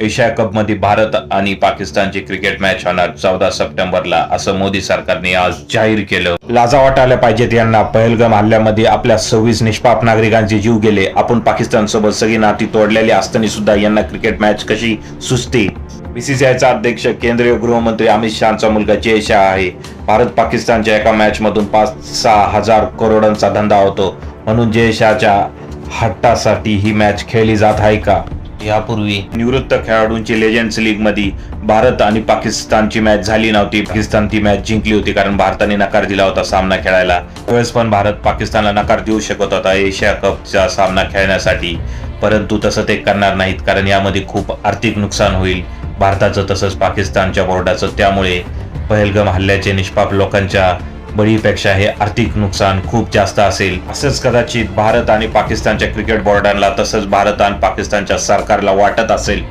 Asia कपमध्ये भारत आणि पाकिस्तानची क्रिकेट मॅच होणार चौदा सप्टेंबरला असं मोदी सरकारने आज जाहीर केलं. लाजा वाटायला पाहिजेत यांना. पहलगाम हल्ल्यामध्ये आपल्या सव्वीस निष्पाप नागरिकांचे जीव गेले. आपण पाकिस्तान सोबत सगळी नाती तोडलेली असताना सुद्धा यांना क्रिकेट मॅच कशी सुचते? बीसीसीआयचा अध्यक्ष केंद्रीय गृहमंत्री अमित शहाचा मुलगा जय शहा आहे. भारत पाकिस्तानच्या एका मॅच मधून पाच सहा हजार करोडांचा धंदा होतो. म्हणून जय शहाच्या हट्टासाठी ही मॅच खेळली जात आहे का? यापूर्वी. निवृत्त खेळाडूंची लेजंड्स लीगमध्ये भारत आणि पाकिस्तानची मॅच झाली नव्हती. पाकिस्तान ती मॅच जिंकली होती कारण भारताने नकार दिला होता सामना खेळायला. त्यावेळेस पण भारत पाकिस्तानला नकार देऊ शकत होता एशिया कपचा सामना खेळण्यासाठी. परंतु तसं ते करणार नाहीत कारण यामध्ये खूप आर्थिक नुकसान होईल. भारताचं तसंच पाकिस्तानच्या बोर्डाचं त्यामुळे पहलगम हल्ल्याचे निष्पाप लोकांच्या बळीपेक्षा हे आर्थिक नुकसान खूप जास्त असेल. असंच कदाचित भारत आणि पाकिस्तानच्या क्रिकेट बोर्डांना तसंच भारत आणि पाकिस्तानच्या सरकारला वाटत असेल.